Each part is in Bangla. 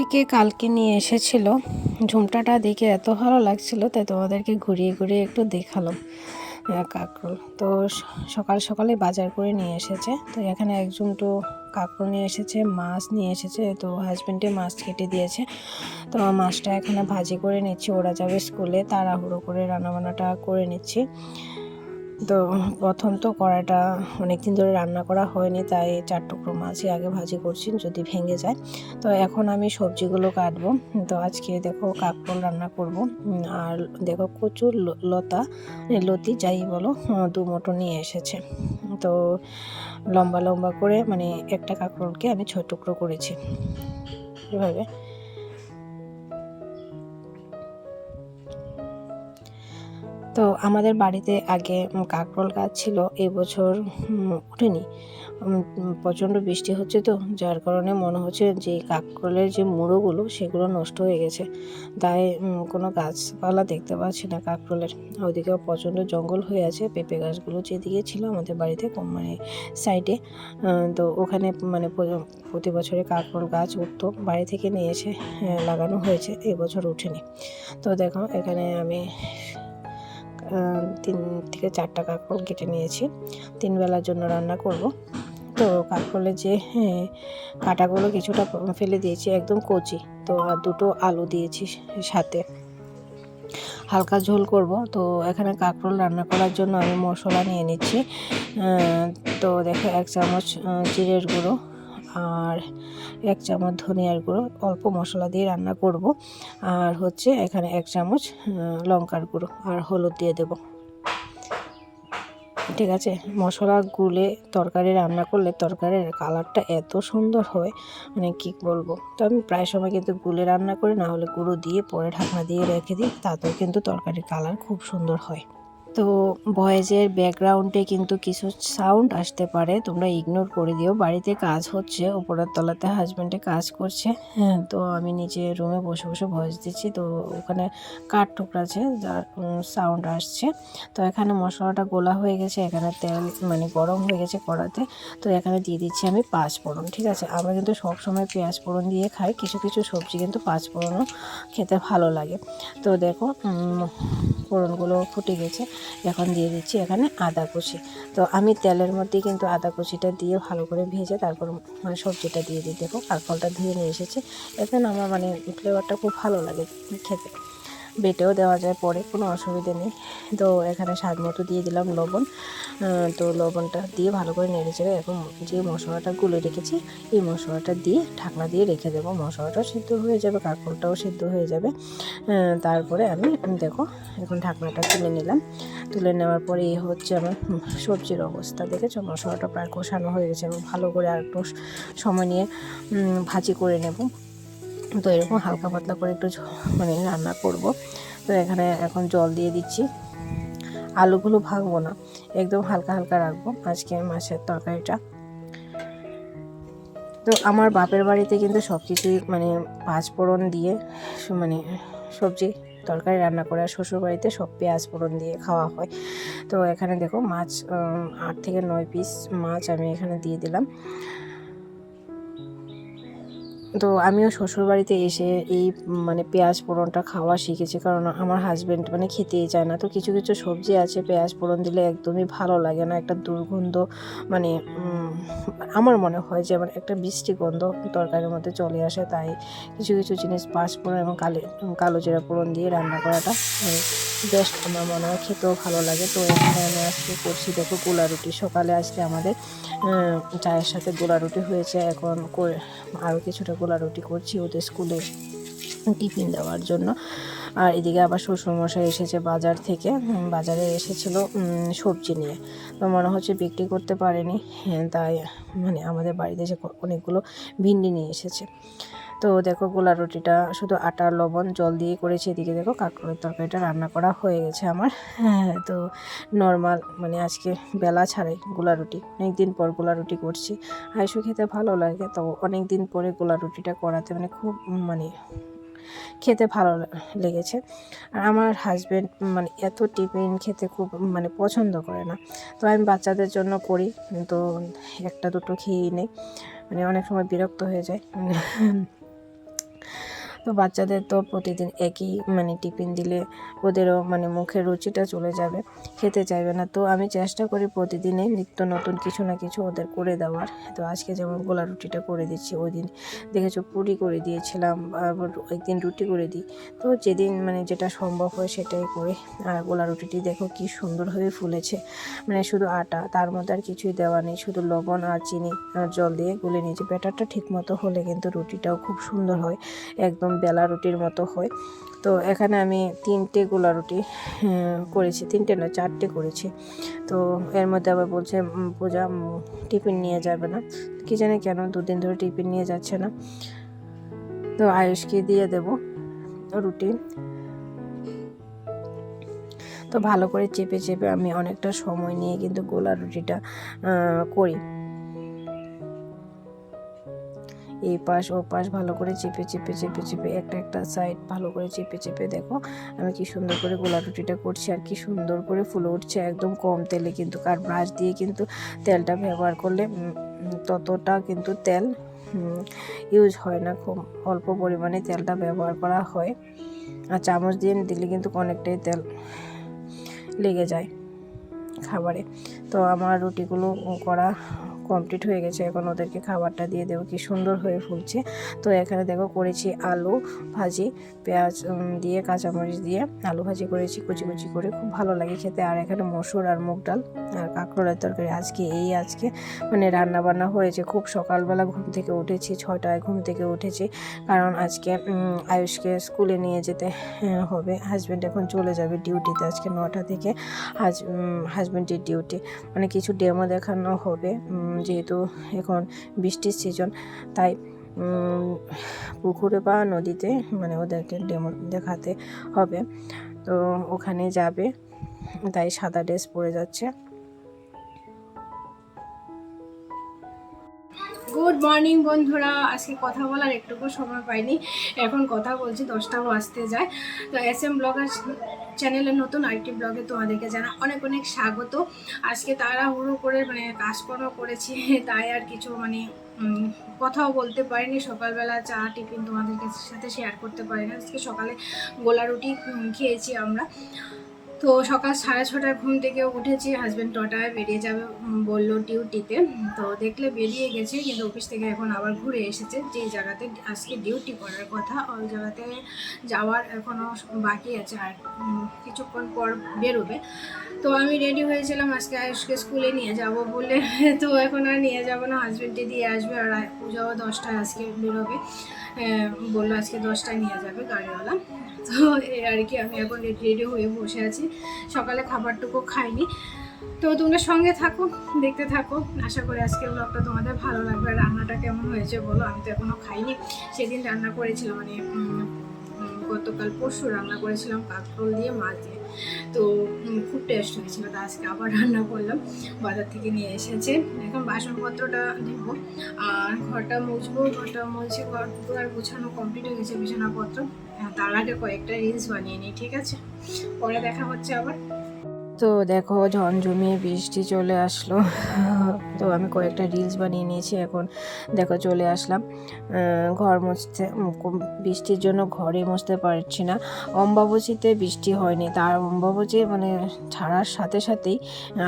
থেকে কালকে নিয়ে এসেছিল। ঝুমটাটা দেখে এত ভালো লাগছিল, তাই তোমাদেরকে ঘুরিয়ে ঘুরিয়ে একটু দেখালাম কাঁকরোল। তো সকাল সকালে বাজার করে নিয়ে এসেছে। তো এখানে একজন তো কাঁকরোল নিয়ে এসেছে, মাছ নিয়ে এসেছে, তো হাজব্যান্ডে মাছ কেটে দিয়েছে। তো মাছটা এখানে ভাজি করে নিচ্ছি, ওরা যাবে স্কুলে তাড়াহুড়ো করে রান্নাবান্নাটা করে নিচ্ছি। তো প্রথম তো কড়াইটা অনেকদিন ধরে রান্না করা হয়নি, তাই চার টুকরো মাছই আগে ভাজি করছি যদি ভেঙে যায়। তো এখন আমি সবজিগুলো কাটবো। তো আজকে দেখো কাকরোল রান্না করব। আর দেখো কচুর লতা লতি যাই বলো দু মোটো নিয়ে এসেছে। তো লম্বা লম্বা করে মানে একটা কাকরোলকে আমি ছয় টুকরো করেছি। এভাবে তো আমাদের বাড়িতে আগে কাকরোল গাছ ছিল এবছর উম, প্রচণ্ড বৃষ্টি হচ্ছে তো যার কারণে মনে হচ্ছে যে কাকরোলের যে মুড়োগুলো সেগুলো নষ্ট হয়ে গেছে। তাই কোনো গাছপালা দেখতে পাচ্ছি না কাকরোলের। ওইদিকেও প্রচণ্ড জঙ্গল হয়ে আছে পেঁপে গাছগুলো যেদিকে ছিল আমাদের বাড়িতে মানে সাইডে। তো ওখানে মানে প্রতি বছরে কাকরোল গাছ উঠতো বাড়ি থেকে নিয়ে এসে লাগানো হয়েছে এবছর উঠেনি তো দেখো এখানে আমি তিন থেকে চারটা কাঁকরোল কেটে নিয়েছি। তিন বেলার জন্য রান্না করব। তো কাঁকরোলের যে হ্যাঁ, কাঁটাগুলো কিছুটা ফেলে দিয়েছি একদম কচি। তো আর দুটো আলু দিয়েছি সাথে। হালকা ঝোল করব। তো এখানে কাঁকরোল রান্না করার জন্য আমি মশলা নিয়ে নিচ্ছি। তো দেখো এক চামচ জিরের গুঁড়ো। আর এক চামচ ধনিয়ার গুঁড়ো, অল্প মশলা দিয়ে রান্না করব। আর হচ্ছে এখানে এক চামচ লঙ্কার গুঁড়ো আর হলুদ দিয়ে দেব। ঠিক আছে? মশলা গুলে তরকারি রান্না করলে তরকারির কালারটা এত সুন্দর হয় মানে কী বলব? তো আমি প্রায় সময় কিন্তু গুলে রান্না করি, না হলে গুঁড়ো দিয়ে পরে ঢাকনা দিয়ে রেখে দিই, তাতেও কিন্তু তরকারির কালার খুব সুন্দর হয়। তো ভয়েসের ব্যাকগ্রাউন্ডে কিন্তু কিছু সাউন্ড আসতে পারে। তোমরা ইগনোর করে দিও। বাড়িতে কাজ হচ্ছে, উপরের তলাতে হাজব্যান্ডে কাজ করছে। হ্যাঁ তো আমি নিচে রুমে বসে বসে ভয়েস দিচ্ছি। তো ওখানে কাঠ টুকরাছে যার সাউন্ড আসছে। তো এখানে মশলাটা গোলা হয়ে গেছে, এখানে তেল মানে গরম হয়ে গেছে কড়াতে। তো এখানে দিয়ে দিচ্ছি আমি পাঁচ ফোড়ন, ঠিক আছে? আমরা কিন্তু সব সময় পেঁয়াজ ফোড়ন দিয়ে খাই। কিছু কিছু সবজি কিন্তু পাঁচ ফোড়নও খেতে ভালো লাগে। তো দেখো ফোড়নগুলো ফুটে গেছে। এখন দিয়ে দিচ্ছি এখানে আদা কুচি। তো আমি তেলের মধ্যে কিন্তু আদা কুচিটা দিয়ে ভালো করে ভেজে তারপর মানে সবজিটা দিয়ে দিই। দেখো কাঁকলটা ধুয়ে নিয়ে এসেছি। এখন আমার মানে ফ্লেভারটা খুব ভালো লাগে খেতে। বেটেও দেওয়া যায় পরে, কোনো অসুবিধে নেই। তো এখানে স্বাদ মতো দিয়ে দিলাম লবণ। তো লবণটা দিয়ে ভালো করে নেড়ে চেড়ে এখন যে মশলাটা গুলে রেখেছি, এই মশলাটা দিয়ে ঢাকনা দিয়ে রেখে দেবো। মশলাটাও সিদ্ধ হয়ে যাবে কাঁকড়টাও সিদ্ধ হয়ে যাবে। তারপরে আমি দেখো, এখন ঢাকনাটা তুলে নিলাম। তুলে নেওয়ার পরে এই হচ্ছে আমার সবজির অবস্থা, দেখেছ? মশলাটা প্রায় কষানো হয়ে গেছে। এবং ভালো করে আর একটু সময় নিয়ে ভাজি করে নেব। তো এরকম হালকা পাতলা করে একটু মানে রান্না করব। তো এখানে এখন জল দিয়ে দিচ্ছি। আলুগুলো ভাঙবো না, একদম হালকা হালকা রাখব। আজকে মাছের তরকারিটা। তো আমার বাপের বাড়িতে কিন্তু সব কিছুই মানে পাঁচ ফোড়ন দিয়ে মানে সবজি তরকারি রান্না করে, আর শ্বশুর বাড়িতে সব পেঁয়াজ ফোড়ন দিয়ে খাওয়া হয়। তো এখানে দেখো মাছ আট থেকে নয় পিস মাছ আমি এখানে দিয়ে দিলাম। তো আমিও শ্বশুর বাড়িতে এসে এই মানে পেঁয়াজ ফোড়নটা খাওয়া শিখেছি। কারণ আমার হাজব্যান্ড মানে খেতেই চায় না। তো কিছু কিছু সবজি আছে, পেঁয়াজ ফোড়ন দিলে একদমই ভালো লাগে না। একটা দুর্গন্ধ মানে আমার মনে হয় যে আমার একটা বৃষ্টি গন্ধ তরকারির মধ্যে চলে আসে। তাই কিছু কিছু জিনিস পাঁচ ফোড়ন এবং কালো কালো জিরা ফোড়ন দিয়ে রান্না করাটা বেস্ট আমার মনে হয়। খেতেও ভালো লাগে। তো এখানে আমি আজকে করছি, দেখো গোলা রুটি। সকালে আজকে আমাদের চায়ের সাথে গোলা রুটি হয়েছে। এখন করে আরও কিছুটা গোলা রুটি করছি ওদের স্কুলে টিফিন দেওয়ার জন্য। আর এদিকে আবার শ্বশুরমশাই এসেছে বাজার থেকে। বাজারে এসেছিল সবজি নিয়ে। তো মনে হচ্ছে বিক্রি করতে পারেনি। হ্যাঁ, তাই মানে আমাদের বাড়িতে এসে অনেকগুলো ভিন্ডি নিয়ে এসেছে। তো দেখো গোলা রুটিটা শুধু আটা, লবণ, জল দিয়ে করেছি। এদিকে দেখো কাঁকড়ের তরকারিটা রান্না করা হয়ে গেছে আমার। হ্যাঁ তো নর্মাল মানে আজকে বেলা ছাড়াই গোলা রুটি। অনেক দিন পর গোলা রুটি করছি। আইসু খেতে ভালো লাগে, তো অনেক দিন পরে গোলা রুটিটা করাতে মানে খুব মানে খেতে ভালো লেগেছে। আর আমার হাজব্যান্ড মানে এত টিফিন খেতে খুব মানে পছন্দ করে না। তো আমি বাচ্চাদের জন্য করি তো একটা দুটো খেয়েই নেই। মানে অনেক সময় বিরক্ত হয়ে যায়। তো বাচ্চাদের তো প্রতিদিন একই মানে টিফিন দিলে ওদেরও মানে মুখের রুচিটা চলে যাবে, খেতে চাইবে না। তো আমি চেষ্টা করি প্রতিদিনই নিত্য নতুন কিছু না কিছু ওদের করে দেওয়ার। তো আজকে যেমন গোলা রুটিটা করে দিচ্ছি, ওই দিন দেখেছ পুরি করে দিয়েছিলাম, আবার একদিন রুটি করে দিই। তো যেদিন মানে যেটা সম্ভব হয় সেটাই করে। আর গোলা রুটিটি দেখো কি সুন্দরভাবে ফুলেছে। মানে শুধু আটা, তার মধ্যে আর কিছুই দেওয়া নেই, শুধু লবণ আর চিনি আর জল দিয়ে গুলে নিয়েছি। ব্যাটারটা ঠিক মতো হলে কিন্তু রুটিটাও খুব সুন্দর হয়, একদম বেলা রুটির মতো হয়। তো এখানে আমি তিনটে গোলা রুটি করেছি। তিনটে না, চারটে করেছি। তো এর মধ্যে আবার বলছে পূজা টিফিন নিয়ে যাবে না। কি জানি কেন, দুদিন ধরে টিফিন নিয়ে যাচ্ছে না। তো আয়ুষকে দিয়ে দেব রুটি। তো ভালো করে চেপে চেপে আমি অনেকটা সময় নিয়ে কিন্তু গোলা রুটিটা করি। এই পাশ, ও পাশ ভালো করে চেপে চেপে চেপে চেপে, একটা একটা সাইড ভালো করে চেপে চেপে, দেখো আমি কি সুন্দর করে গোলা রুটিটা করছি আর কি সুন্দর করে ফুলে উঠছে একদম কম তেলে কিন্তু কার ব্রাশ দিয়ে কিন্তু তেলটা ব্যবহার করলে ততটা কিন্তু তেল ইউজ হয় না, খুব অল্প পরিমাণে তেলটা ব্যবহার করা হয়। আর চামচ দিয়ে দিলে কিন্তু অনেকটাই তেল লেগে যায় খাবারে। তো আমার রুটিগুলো করা কমপ্লিট হয়ে গেছে। এখন ওদেরকে খাবারটা দিয়ে দেবো। কি সুন্দর হয়ে ফুলছে। তো এখানে দেখো করেছি আলু ভাজি, পেঁয়াজ দিয়ে কাঁচামরিচ দিয়ে আলু ভাজি করেছি, কুচি কুচি করে। খুব ভালো লাগে খেতে। আর এখানে মসুর আর মুগ ডাল আর কাঁকরোলের তরকারি। আজকে এই আজকে মানে রান্না বান্না হয়েছে। খুব সকালবেলা ঘুম থেকে উঠেছি ছটায় ঘুম থেকে উঠেছি। কারণ আজকে আয়ুষকে স্কুলে নিয়ে যেতে হবে। হাজব্যান্ড এখন চলে যাবে ডিউটিতে আজকে নটা থেকে। হাজ হাজব্যান্ডের ডিউটি। মানে কিছু ডেমো দেখানো হবে। যেহেতু এখন বৃষ্টির সিজন তাই পুকুরে বা নদীতে মানে ওদেরকে ডেমো দেখাতে হবে। তো ওখানে যাবে, তাই সাদা ড্রেস পরে যাচ্ছে। গুড মর্নিং বন্ধুরা। আজকে কথা বলার একটুকু সময় পাইনি। এখন কথা বলছি দশটাও আসতে যায়। তো এস এম ব্লগার চ্যানেলের নতুন আরেকটি ব্লগে তোমাদেরকে জানা অনেক অনেক স্বাগত। আজকে তাড়াহুড়ো করে মানে কাজকর্ম করেছি, তাই আর কিছু মানে কথাও বলতে পারিনি। সকালবেলা চা, টিফিন তোমাদের সাথে শেয়ার করতে পারি না আজকে সকালে গোলা রুটি খেয়েছি আমরা। তো সকাল সাড়ে ছটায় ঘুম থেকে উঠেছি হাজব্যান্ড টটায় বেরিয়ে যাবে বলল ডিউটিতে তো দেখলে বেরিয়ে গেছে, কিন্তু অফিস থেকে এখন আবার ঘুরে এসেছে। যে জায়গাতে আজকে ডিউটি করার কথা, ওই জায়গাতে যাওয়ার এখনও বাকি আছে আর কিছুক্ষণ পর বেরোবে। তো আমি রেডি হয়েছিলাম, আজকে আয়ুষকে স্কুলে নিয়ে যাব বলে। তো এখন আর নিয়ে যাব না হাজব্যান্ডে দিয়ে আসবে আর পূজাও দশটায় আজকে বেরোবে। বলল আজকে দশটায় নিয়ে যাবে গাড়িওয়ালা। তো এই আর কি, আমি এখন রেডি হয়ে বসে আছি। সকালে খাবারটুকু খাইনি। তো তোমরা সঙ্গে থাকো, দেখতে থাকো। আশা করি আজকে ব্লগটা তোমাদের ভালো লাগবে। রান্নাটা কেমন হয়েছে বলো? আমি তো এখনও খাইনি। সেদিন রান্না করেছিলাম মানে গতকাল পরশু রান্না করেছিলাম কাঁকরোল দিয়ে মাছ দিয়ে। তো টেস্ট হয়েছিল তা আজকে আবার রান্না করলাম। বাজার থেকে নিয়ে এসেছে। এখন বাসনপত্রটা নেব। আর ঘরটা মুছবো ঘরটা মুছে ঘর আর গোছানো কমপ্লিট হয়ে গেছে বিছানাপত্র। হ্যাঁ, তার আগে কয়েকটা রিলস বানিয়ে নিই ঠিক আছে? পরে দেখা হচ্ছে আবার। তো দেখো ঝমঝমিয়ে বৃষ্টি চলে আসলো। তো আমি কয়েকটা রিলস বানিয়ে নিয়েছি, এখন দেখো চলে আসলাম। ঘর মুছতে বৃষ্টির জন্য ঘরে মুছতে পারছি না। অম্বাবচীতে বৃষ্টি হয়নি, তার অম্বাবচী মানে ছাড়ার সাথে সাথেই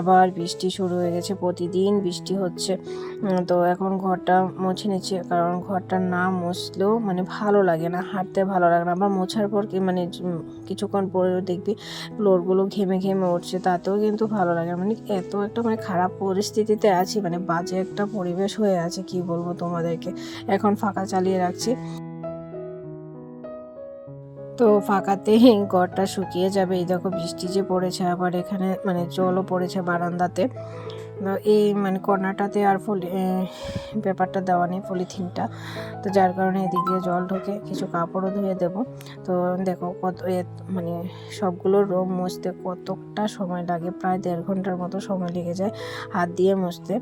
আবার বৃষ্টি শুরু হয়ে গেছে, প্রতিদিন বৃষ্টি হচ্ছে। তো এখন ঘরটা মুছে নিচ্ছি, কারণ ঘরটা না মুছলেও মানে ভালো লাগে না, হাঁটতে ভালো লাগে না। আবার মোছার পর কি মানে কিছুক্ষণ পরে দেখবি ফ্লোরগুলো ঘেমে ঘেমে উঠছে তাতেও কিন্তু ভালো লাগে। মানে এত একটা মানে খারাপ পরিস্থিতিতে আছি মানে বাজে একটা পরিবেশ হয়ে আছে, কি বলব তোমাদেরকে? এখন ফাঁকা চালিয়ে রাখছি। তো ফাঁকাতে ঘরটা শুকিয়ে যাবে। এই দেখো বৃষ্টি যে পড়েছে, আবার এখানে মানে জলও পড়েছে বারান্দাতে। এই মানে কর্নারটাতে আর ফলি পেপারটা দেওয়া নেই পলিথিনটা তো যার কারণে এদিক দিয়ে জল ঢোকে, কিছু কাপড়ও ধুয়ে দেব। তো দেখো কত মানে সবগুলো রোম মুছতে কতটা সময় লাগে, প্রায় দেড় ঘণ্টার মতো সময় লেগে যায় হাত দিয়ে মুছতে।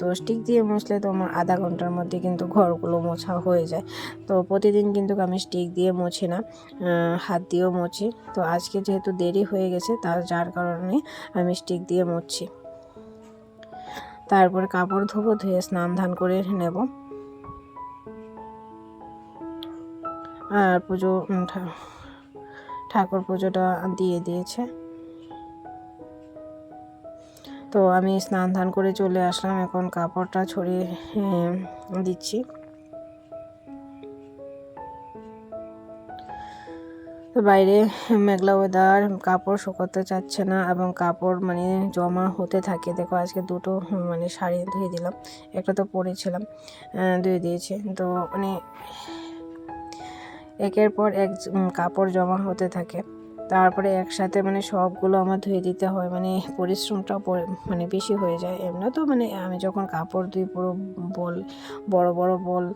তো স্টিক দিয়ে মুছলে তো আমার আধা ঘণ্টার মধ্যে কিন্তু ঘরগুলো মোছা হয়ে যায়। তো প্রতিদিন কিন্তু আমি স্টিক দিয়ে মুছি না হাত দিয়েও মুছি। তো আজকে যেহেতু দেরি হয়ে গেছে তার যার কারণে আমি স্টিক দিয়ে মুছছি তারপরে কাপড় ধোবো, ধুয়ে স্নান ধান করে নেব। আর পুজো ঠাকুর পুজোটা দিয়ে দিয়েছে। তো আমি স্নান ধান করে চলে আসলাম, এখন কাপড়টা ছড়িয়ে দিচ্ছি। বাইরে মেঘলা ওয়েদার কাপড় শুকোতে চাচ্ছে না এবং কাপড় মানে জমা হতে থাকে। দেখো আজকে দুটো মানে শাড়ি ধুয়ে দিলাম, একটা তো পরেছিলাম ধুয়ে দিয়েছি। তো মানে একের পর এক কাপড় জমা হতে থাকে। তারপরে একসাথে মানে সবগুলো আমার ধুয়ে দিতে হয় মানে পরিশ্রমটাও পরে- মানে বেশি হয়ে যায়। এমনি তো মানে আমি যখন কাপড় ধুই পুরো বল, বড় বড় বল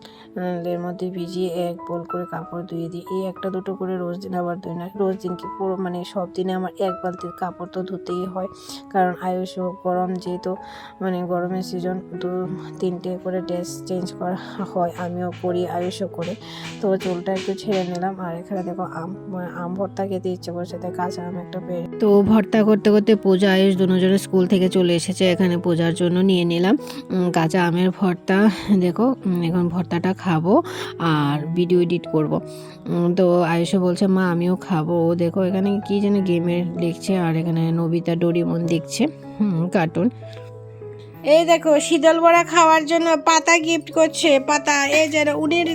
এর মধ্যে ভিজিয়ে এক বল করে কাপড় ধুয়ে দিই। এই একটা দুটো করে রোজ দিন আবার ধুই না। রোজ দিন কি পুরো মানে সব দিনে আমার এক বালতির কাপড় তো ধুতেই হয়। কারণ আয়ুষ গরম যেহেতু মানে গরমের সিজন দু, তিনটে করে ড্রেস চেঞ্জ করা হয়, আমিও করি, আয়ুষও করে। তো চুলটা একটু ছেড়ে নিলাম। আর এখানে দেখো আম আম ভর্তা খেতে ইচ্ছে করছে তাই কাঁচা একটা পেরে তো ভর্তা করতে করতে পূজা আয়ুষ দুজনে স্কুল থেকে চলে এসেছে, এখানে পূজার জন্য নিয়ে নিলাম। কাঁচা আমের ভর্তা, দেখো এখন ভর্তাটা খাব আর ভিডিও এডিট করব। তো আয়ুষও বলছে, মা, আমিও খাব। ও দেখো, এখানে কি যেন গেমের দেখছে আর এখানে নবিতা ডোরিমন দেখছে। কার্টুন এই দেখো, শীতল বড়া খাওয়ার জন্য পাতা গিফট করছে। পাতা এই যে উনির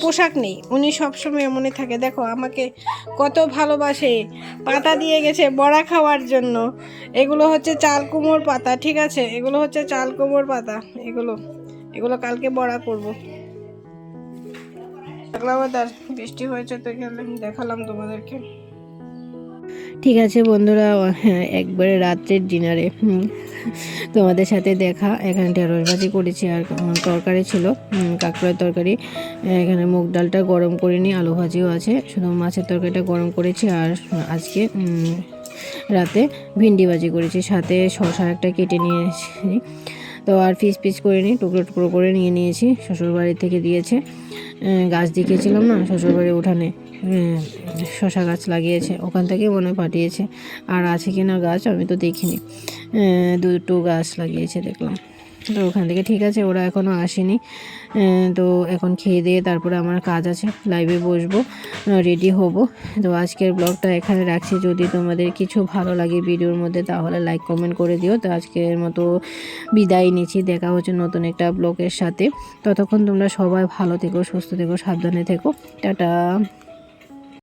পোশাক নেই। উনি সবসময় মনে থাকে। দেখো, আমাকে কত ভালোবাসে। পাতা দিয়ে গেছে বড়া খাওয়ার জন্য। এগুলো হচ্ছে চাল কুমোর পাতা, ঠিক আছে? এগুলো হচ্ছে চাল কুমোর পাতা। এগুলো এগুলো কালকে বড়া করব। দেখলাম বৃষ্টি হয়েছে, তো দেখালাম তোমাদেরকে। ঠিক আছে বন্ধুরা হ্যাঁ একবারে রাত্রের ডিনারে তোমাদের সাথে দেখা, এখানে ঢেঁড়স ভাজি করেছি আর তরকারি ছিল কাঁকড়ার তরকারি, এখানে মুগ ডালটা গরম করে নিই, আলু ভাজিও আছে, শুধু মাছের তরকারিটা গরম করেছি আর আজকে রাতে ভিন্ডি ভাজি করেছি, সাথে শশা একটা কেটে নিয়েছি, তো আর পিস পিস করে নিই, টুকরো টুকরো করে নিয়ে নিয়েছি, শ্বশুরবাড়ি থেকে দিয়েছে গাছ দেখিয়েছিলাম না, শ্বশুরবাড়ির উঠানে শশা গাছ লাগিয়েছে, ওখান থেকে মনে পাঠিয়েছে। আর আছে কি না গাছ আমি তো দেখিনি। দুটো গাছ লাগিয়েছে দেখলাম। তো ওখান থেকে ঠিক আছে, ওরা এখনও আসেনি। তো এখন খেয়ে দিয়ে তারপরে আমার কাজ আছে লাইভে বসবো রেডি হব। তো আজকের ব্লগটা এখানে রাখছি। যদি তোমাদের কিছু ভালো লাগে ভিডিওর মধ্যে, তাহলে লাইক কমেন্ট করে দিও। তো আজকের মতো বিদায় নিচ্ছি। দেখা হচ্ছে নতুন একটা ব্লগের সাথে। ততক্ষণ তোমরা সবাই ভালো থেকো, সুস্থ থেকো, সাবধানে থেকো। টাটা।